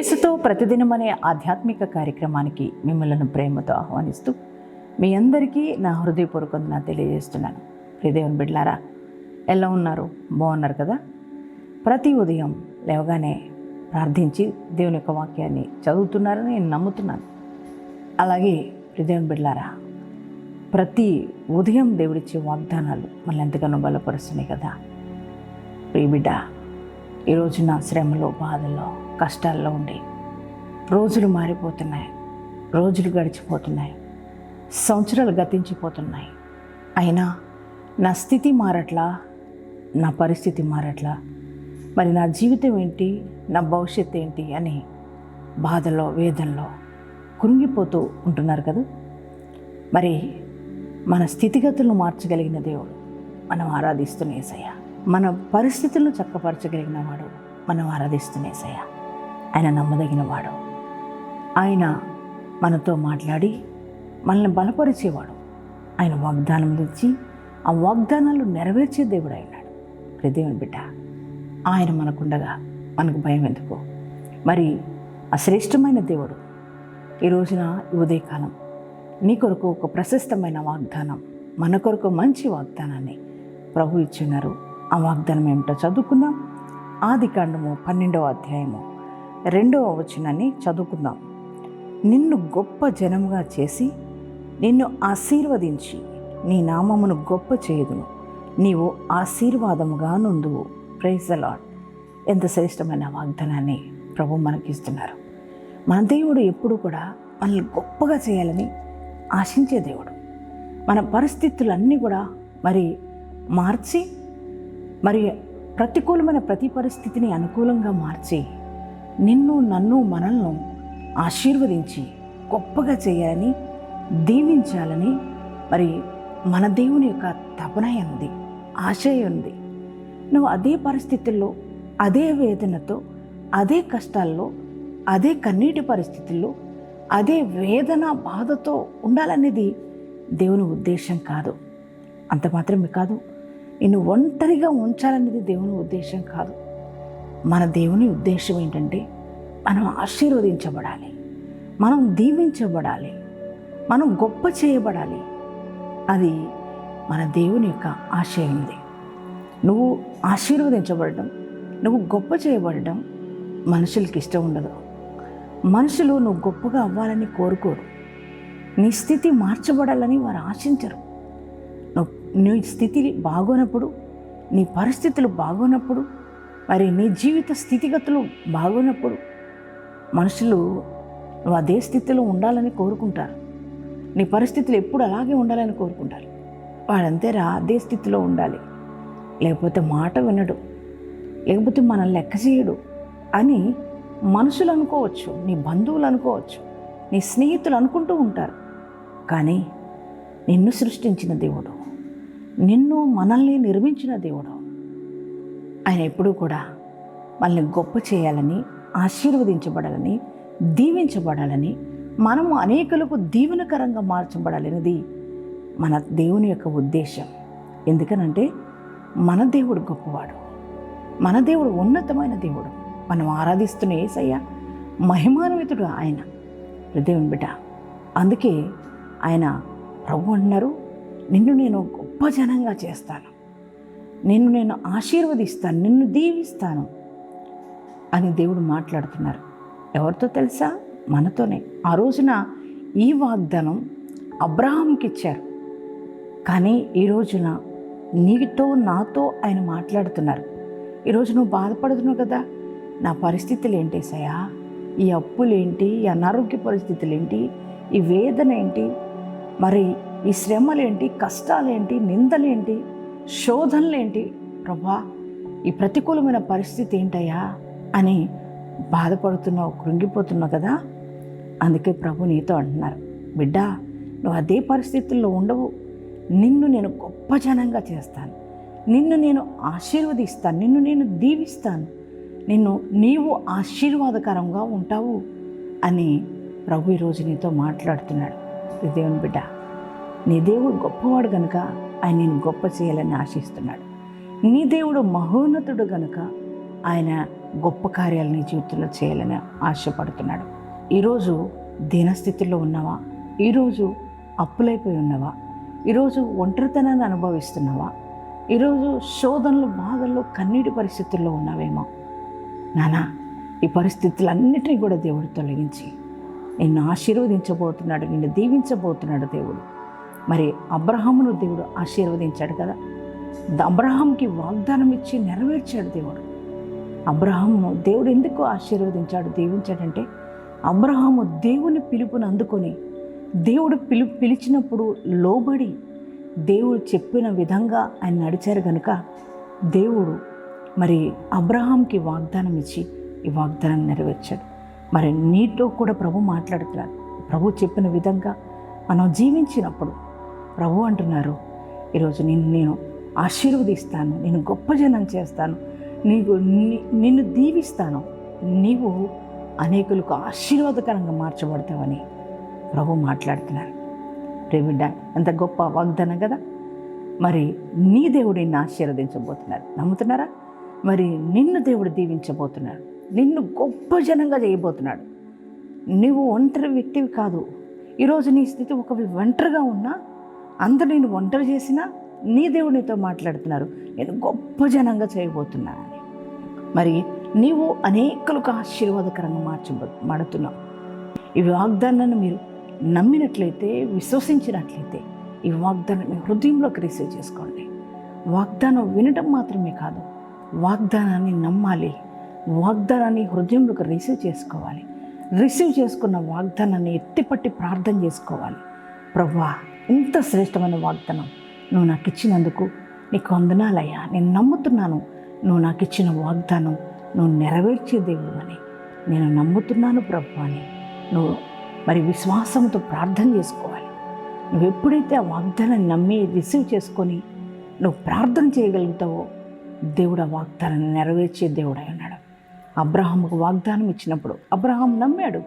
యేసుతో ప్రతిదినం అనే ఆధ్యాత్మిక కార్యక్రమానికి మిమ్మల్ని ప్రేమతో ఆహ్వానిస్తూ మీ అందరికీ నా హృదయపూర్వకంగా తెలియజేస్తున్నాను. ప్రియదేవుని బిడ్లారా ఎలా ఉన్నారు? బాగున్నారు కదా? ప్రతి ఉదయం లేవగానే ప్రార్థించి దేవుని యొక్క వాక్యాన్ని చదువుతున్నారని నేను నమ్ముతున్నాను. అలాగే ప్రియదేవుని బిడ్లారా ప్రతి ఉదయం దేవుడిచ్చే వాగ్దానాలు మనల్ని ఎంతగానో బలపరుస్తున్నాయి కదా? ప్రియ ఈరోజు నా శ్రమలో బాధల్లో కష్టాల్లో ఉండి రోజులు మారిపోతున్నాయి. రోజులు గడిచిపోతున్నాయి. సంవత్సరాలు గతించిపోతున్నాయి. అయినా నా స్థితి మారట్లా? నా పరిస్థితి మారట్లా? మరి నా జీవితం ఏంటి? నా భవిష్యత్తు ఏంటి? అని బాధలో వేదనలో కురింగిపోతూ ఉంటున్నారు కదా? మరి మన స్థితిగతులను మార్చగలిగిన దేవుడు మనం ఆరాధిస్తున్న ఏసయ్య. మన పరిస్థితులను చక్కపరచగలిగిన వాడు మనం ఆరాధిస్తున్నేసయ్య ఆయన నమ్మదగిన వాడు. ఆయన మనతో మాట్లాడి మనల్ని బలపరిచేవాడు. ఆయన వాగ్దానం ఇచ్చి ఆ వాగ్దానాలు నెరవేర్చే దేవుడు అయినాడు. ప్రదేవుని బిడ్డ ఆయన మనకుండగా మనకు భయం ఎందుకు? మరి ఆ శ్రేష్టమైన దేవుడు ఈ రోజున ఉదయకాలం నీ కొరకు ఒక ప్రశస్తమైన వాగ్దానం మన కొరకు మంచి వాగ్దానాన్ని ప్రభు ఇచ్చున్నారు ఆ వాగ్దానం ఏమిటో చదువుకుందాం. ఆది కాండము పన్నెండవ అధ్యాయము రెండవ వచనాన్ని చదువుకుందాం. నిన్ను గొప్ప జనముగా చేసి నిన్ను ఆశీర్వదించి నీ నామమును గొప్ప చేయదును. నీవు ఆశీర్వాదముగా నుండువు ప్రైజ్ అలాడ్ ఎంత శ్రేష్టమైన వాగ్దానాన్ని ప్రభు మనకిస్తున్నారు. మన దేవుడు ఎప్పుడు కూడా మనల్ని గొప్పగా చేయాలని ఆశించే దేవుడు. మన పరిస్థితులన్నీ కూడా మరి మార్చి మరి ప్రతికూలమైన ప్రతి పరిస్థితిని అనుకూలంగా మార్చి నిన్ను నన్ను మనల్ని ఆశీర్వదించి గొప్పగా చేయాలని దీవించాలని మరి మన దేవుని యొక్క తపన ఉంది ఆశయ ఉంది. నువ్వు అదే పరిస్థితుల్లో అదే వేదనతో అదే కష్టాల్లో అదే కన్నీటి పరిస్థితుల్లో అదే వేదన బాధతో ఉండాలనేది దేవుని ఉద్దేశం కాదు. అంత మాత్రమే కాదు నిన్ను ఒంటరిగా ఉంచాలనేది దేవుని ఉద్దేశం కాదు. మన దేవుని ఉద్దేశం ఏంటంటే మనం ఆశీర్వదించబడాలి. మనం దీవించబడాలి. మనం గొప్ప చేయబడాలి. అది మన దేవుని యొక్క ఆశయం ఉంది నువ్వు ఆశీర్వదించబడటం నువ్వు గొప్ప చేయబడటం మనుషులకి ఇష్టం ఉండదు. మనుషులు నువ్వు గొప్పగా అవ్వాలని కోరుకోరు. నీ స్థితి మార్చబడాలని వారు ఆశించరు. నీ స్థితి బాగోనప్పుడు నీ పరిస్థితులు బాగోనప్పుడు మరి నీ జీవిత స్థితిగతులు బాగోనప్పుడు మనుషులు నువ్వు అదే స్థితిలో ఉండాలని కోరుకుంటారు. నీ పరిస్థితులు ఎప్పుడు అలాగే ఉండాలని కోరుకుంటారు. వాడంతేరా అదే స్థితిలో ఉండాలి. లేకపోతే మాట వినడు. లేకపోతే మనల్ని లెక్క చేయడు అని మనుషులు అనుకోవచ్చు నీ బంధువులు అనుకోవచ్చు నీ స్నేహితులు అనుకుంటూ ఉంటారు. కానీ నిన్ను సృష్టించిన దేవుడు నిన్ను మనల్ని నిర్మించిన దేవుడు. ఆయన ఎప్పుడూ కూడా మనల్ని గొప్ప చేయాలని ఆశీర్వదించబడాలని దీవించబడాలని మనము అనేకులకు దీవెనకరంగా మార్చబడాలనేది మన దేవుని యొక్క ఉద్దేశం. ఎందుకనంటే మన దేవుడు గొప్పవాడు. మన దేవుడు ఉన్నతమైన దేవుడు. మనం ఆరాధిస్తున్న ఏసయ్య మహిమాన్వితుడు ఆయన. దేవుని బిడ్డ అందుకే ఆయన ప్రభు అన్నారు నిన్ను నేను గొప్ప జనంగా చేస్తాను. నిన్ను నేను ఆశీర్వదిస్తాను నిన్ను దీవిస్తాను అని దేవుడు మాట్లాడుతున్నారు. ఎవరితో తెలుసా? మనతోనే. ఆ రోజున ఈ వాగ్దానం అబ్రహాంకి ఇచ్చారు. కానీ ఈ రోజున నీతో నాతో ఆయన మాట్లాడుతున్నారు. ఈరోజు నువ్వు బాధపడుతున్నావు కదా? నా పరిస్థితులు ఏంటి సయా ఈ అప్పులేంటి ఈ అనారోగ్య పరిస్థితులు ఏంటి? ఈ వేదన ఏంటి? మరి ఈ శ్రమలేంటి? కష్టాలేంటి? నిందలేంటి? శోధనలేంటి? ప్రభా ఈ ప్రతికూలమైన పరిస్థితి ఏంటయ్యా అని బాధపడుతున్నావు కృంగిపోతున్నావు కదా? అందుకే ప్రభు నీతో అంటున్నారు. బిడ్డ నువ్వు అదే పరిస్థితుల్లో ఉండవు. నిన్ను నేను గొప్ప జనంగా చేస్తాను. నిన్ను నేను ఆశీర్వదిస్తాను. నిన్ను నేను దీవిస్తాను. నిన్ను నీవు ఆశీర్వాదకరంగా ఉంటావు అని ప్రభు ఈరోజు నీతో మాట్లాడుతున్నాడు. దేవుని బిడ్డ నీ దేవుడు గొప్పవాడు గనుక ఆయన నేను గొప్ప చేయాలని ఆశిస్తున్నాడు. నీ దేవుడు మహోన్నతుడు గనుక ఆయన గొప్ప కార్యాలు నీ జీవితంలో చేయాలని ఆశపడుతున్నాడు. ఈరోజు దీనస్థితిలో ఉన్నావా? ఈరోజు అప్పులైపోయి ఉన్నావా? ఈరోజు ఒంటరితనాన్ని అనుభవిస్తున్నావా? ఈరోజు శోధనలు బాధల్లో కన్నీటి పరిస్థితుల్లో ఉన్నావేమో? నానా ఈ పరిస్థితులన్నిటినీ కూడా దేవుడు తొలగించి నిన్ను ఆశీర్వదించబోతున్నాడు నిన్ను దీవించబోతున్నాడు దేవుడు. మరి అబ్రహామును దేవుడు ఆశీర్వదించాడు కదా. అబ్రహాంకి వాగ్దానం ఇచ్చి నెరవేర్చాడు దేవుడు. అబ్రహామును దేవుడు ఎందుకు ఆశీర్వదించాడు దీవించాడంటే అబ్రహాము దేవుని పిలుపుని అందుకొని దేవుడు పిలు పిలిచినప్పుడు లోబడి దేవుడు చెప్పిన విధంగా ఆయన నడిచారు కనుక దేవుడు మరి అబ్రహాంకి వాగ్దానం ఇచ్చి ఈ వాగ్దానం నెరవేర్చాడు. మరి నీతో కూడా ప్రభు మాట్లాడుతున్నాడు. ప్రభు చెప్పిన విధంగా మనం జీవించినప్పుడు ప్రభు అంటున్నారు. ఈరోజు నిన్ను నేను ఆశీర్వదిస్తాను నేను గొప్ప జనం చేస్తాను నీకు నిన్ను దీవిస్తాను నీవు అనేకులకు ఆశీర్వాదకరంగా మార్చబడతావని ప్రభు మాట్లాడుతున్నారు. రేబిడ్డ ఎంత గొప్ప వాగ్దానం కదా. మరి నీ దేవుడు నిన్ను ఆశీర్వదించబోతున్నారు. నమ్ముతున్నారా? మరి నిన్ను దేవుడు దీవించబోతున్నాడు. నిన్ను గొప్ప జనంగా చేయబోతున్నాడు. నువ్వు ఒంటరి వ్యక్తివి కాదు. ఈరోజు నీ స్థితి ఒక ఒంటరిగా ఉన్నా అందరూ నేను ఒంటరి చేసినా నీ దేవుడు నీతో మాట్లాడుతున్నారు. నేను గొప్ప జనంగా చేయబోతున్నానని మరి నీవు అనేకులకు ఆశీర్వాదకరంగా మార్చబో మాడుతున్నావు ఈ వాగ్దానాన్ని మీరు నమ్మినట్లయితే విశ్వసించినట్లయితే ఈ వాగ్దానం మీ హృదయంలోకి రిసీవ్ చేసుకోండి. వాగ్దానం వినటం మాత్రమే కాదు వాగ్దానాన్ని నమ్మాలి. వాగ్దానాన్ని హృదయంలోకి రిసీవ్ చేసుకోవాలి. రిసీవ్ చేసుకున్న వాగ్దానాన్ని ఎత్తిపట్టి ప్రార్థన చేసుకోవాలి. ప్రభా ఇంత శ్రేష్టమైన వాగ్దానం నువ్వు నాకు ఇచ్చినందుకు నీకు వందనాలయ్యా. నేను నమ్ముతున్నాను నువ్వు నాకు ఇచ్చిన వాగ్దానం నువ్వు నెరవేర్చే దేవుడు అని నేను నమ్ముతున్నాను ప్రభు అని నువ్వు మరి విశ్వాసంతో ప్రార్థన చేసుకోవాలి. నువ్వు ఎప్పుడైతే ఆ వాగ్దానాన్ని నమ్మి రిసీవ్ చేసుకొని నువ్వు ప్రార్థన చేయగలుగుతావో దేవుడు ఆ వాగ్దానాన్ని నెరవేర్చే దేవుడై ఉన్నాడు. అబ్రహాముకు వాగ్దానం ఇచ్చినప్పుడు అబ్రహాం నమ్మాడు.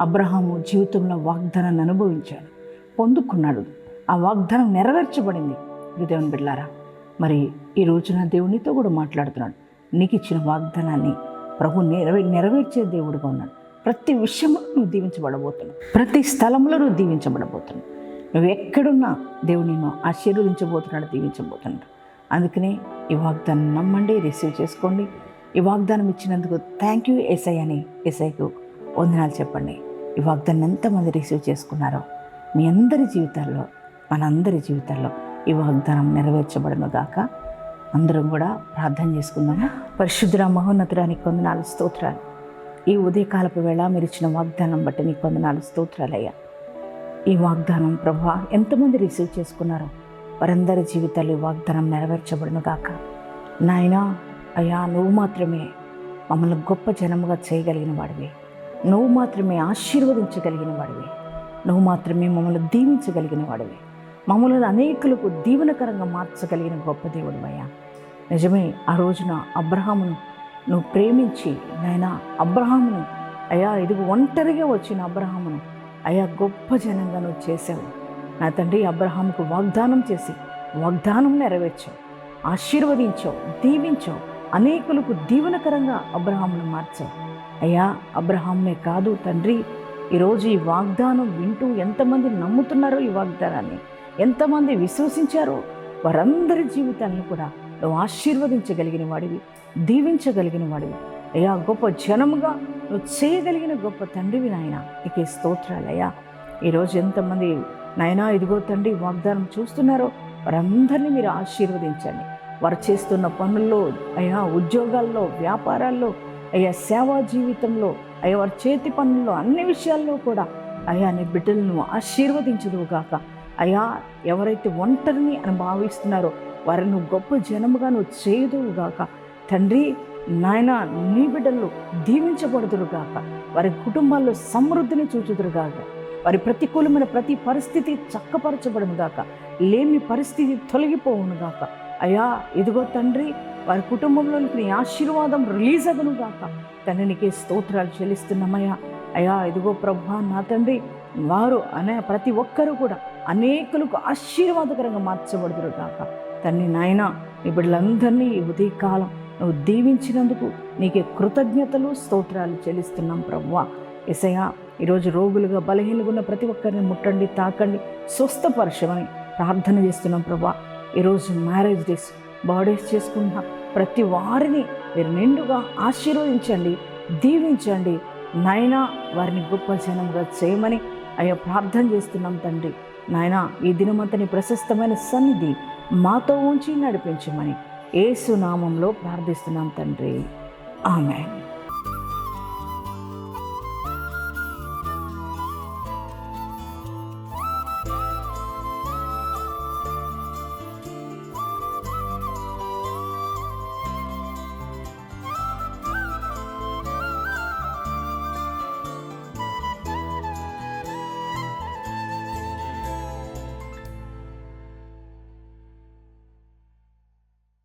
అబ్రహాము జీవితంలో వాగ్దానాన్ని అనుభవించాడు. పొందుకున్నాడు. ఆ వాగ్దానం నెరవేర్చబడింది. దేవుని బిడ్లారా మరి ఈ రోజున దేవునితో కూడా మాట్లాడుతున్నాడు. నీకు ఇచ్చిన వాగ్దానాన్ని ప్రభు నెరవే నెరవేర్చే దేవుడుగా ఉన్నాడు. ప్రతి విషయంలో నువ్వు దీవించబడబోతున్నావు. ప్రతి స్థలంలో నువ్వు దీవించబడబోతున్నావు. నువ్వు ఎక్కడున్నా దేవుడు నిన్ను ఆశీర్వదించబోతున్నాడు దీవించబోతున్నాడు. అందుకనే ఈ వాగ్దానం నమ్మండి రిసీవ్ చేసుకోండి. ఈ వాగ్దానం ఇచ్చినందుకు థ్యాంక్ యూ ఎస్ఐ అని ఎస్ఐకు వందనాలు చెప్పండి. ఈ వాగ్దానం ఎంతమంది రిసీవ్ చేసుకున్నారో మీ అందరి జీవితాల్లో మనందరి జీవితాల్లో ఈ వాగ్దానం నెరవేర్చబడను గాక. అందరం కూడా ప్రార్థన చేసుకుందాము? పరిశుద్ధుల మహోన్నతుడానికి కొందనాలు స్తోత్రాలు. ఈ ఉదయకాలపు వేళ మీరు ఇచ్చిన వాగ్దానం బట్టి నీకు కొందనాలు స్తోత్రాలయ్యా. ఈ వాగ్దానం ప్రభా ఎంతమంది రిసీవ్ చేసుకున్నారో వారందరి జీవితాలు ఈ వాగ్దానం నెరవేర్చబడును గాక. నాయనా అయ్యా నువ్వు మాత్రమే మమ్మల్ని గొప్ప జనముగా చేయగలిగిన వాడివి. నువ్వు మాత్రమే ఆశీర్వదించగలిగిన వాడివి. నువ్వు మాత్రమే మమ్మల్ని దీవించగలిగిన వాడివి. మమ్మల్ని అనేకులకు దీవెనకరంగా మార్చగలిగిన గొప్ప దేవుడు అయ్యా. నిజమే ఆ రోజున అబ్రహామును నువ్వు ప్రేమించి నాయన అబ్రహామును అయ్యా ఇది ఒంటరిగా వచ్చిన అబ్రహామును అయ్యా గొప్ప జనంగా నువ్వు చేసావు నా తండ్రి అబ్రహాముకు వాగ్దానం చేసి వాగ్దానం నెరవేర్చావు ఆశీర్వదించావు దీవించావు అనేకులకు దీవెనకరంగా అబ్రహామును మార్చావు. అయ్యా అబ్రహామునే కాదు తండ్రి ఈరోజు ఈ వాగ్దానం వింటూ ఎంతమంది నమ్ముతున్నారో ఈ వాగ్దానాన్ని? ఎంతమంది విశ్వసించారో? వారందరి జీవితాలను కూడా నువ్వు ఆశీర్వదించగలిగిన వాడివి దీవించగలిగిన వాడివి. అయ్యా గొప్ప జనముగా నువ్వు చేయగలిగిన గొప్ప తండ్రివి నాయన. నీకే స్తోత్రాలయ్యా. ఈరోజు ఎంతమంది నాయనా ఇదిగో తండ్రి వాగ్దానం చూస్తున్నారో వారందరినీ మీరు ఆశీర్వదించండి. వారు చేస్తున్న పనుల్లో అయ్యా ఉద్యోగాల్లో వ్యాపారాల్లో అయ్యా సేవా జీవితంలో అయ్యా వారి చేతి పనుల్లో అన్ని విషయాల్లో కూడా అయ్యా నీ బిడ్డలను ఆశీర్వదించదువుగాక అయ్యా ఎవరైతే ఒంటరిని అని భావిస్తున్నారో వారిని నువ్వు గొప్ప జనముగా నువ్వు చేయదువుగాక తండ్రి నాయన నీ బిడ్డలు దీవించబడుదురుగాక వారి కుటుంబాల్లో సమృద్ధిని చూచుదురుగాక వారి ప్రతికూలమైన ప్రతి పరిస్థితి చక్కపరచబడును గాక. లేని పరిస్థితి తొలగిపోవును గాక. అయ్యా ఇదిగో తండ్రి వారి కుటుంబంలోనికి నీ ఆశీర్వాదం రిలీజ్ అగునుగాక తండ్రి నీకే స్తోత్రాలు చెల్లిస్తున్నామయ్యా. అయ్యా ఇదిగో ప్రభా నా తండ్రి వారు అనే ప్రతి ఒక్కరూ కూడా అనేకులకు ఆశీర్వాదకరంగా మార్చబడుదురు కాక తండ్రి నాయన ఇప్పుడులందరినీ బిడ్డలందరినీ ఈ ఉదయకాలం నువ్వు దీవించినందుకు నీకే కృతజ్ఞతలు స్తోత్రాలు చెల్లిస్తున్నాం ప్రవ్వా ఎసయా ఈరోజు రోగులుగా బలహీనగా ఉన్న ప్రతి ఒక్కరిని ముట్టండి తాకండి స్వస్థపరచమని ప్రార్థన చేస్తున్నాం ప్రభా. ఈరోజు మ్యారేజ్ డేస్ బర్త్డేస్ చేసుకున్న ప్రతి వారిని మీరు నిండుగా ఆశీర్వదించండి దీవించండి. నాయనా వారిని గొప్ప జనంగా చేయమని అయ్యా ప్రార్థన చేస్తున్నాం తండ్రి. నాయనా ఈ దినమంతని ప్రశస్తమైన సన్నిధి మాతో ఉంచి నడిపించమని ఏసు నామంలో ప్రార్థిస్తున్నాం తండ్రి. ఆమె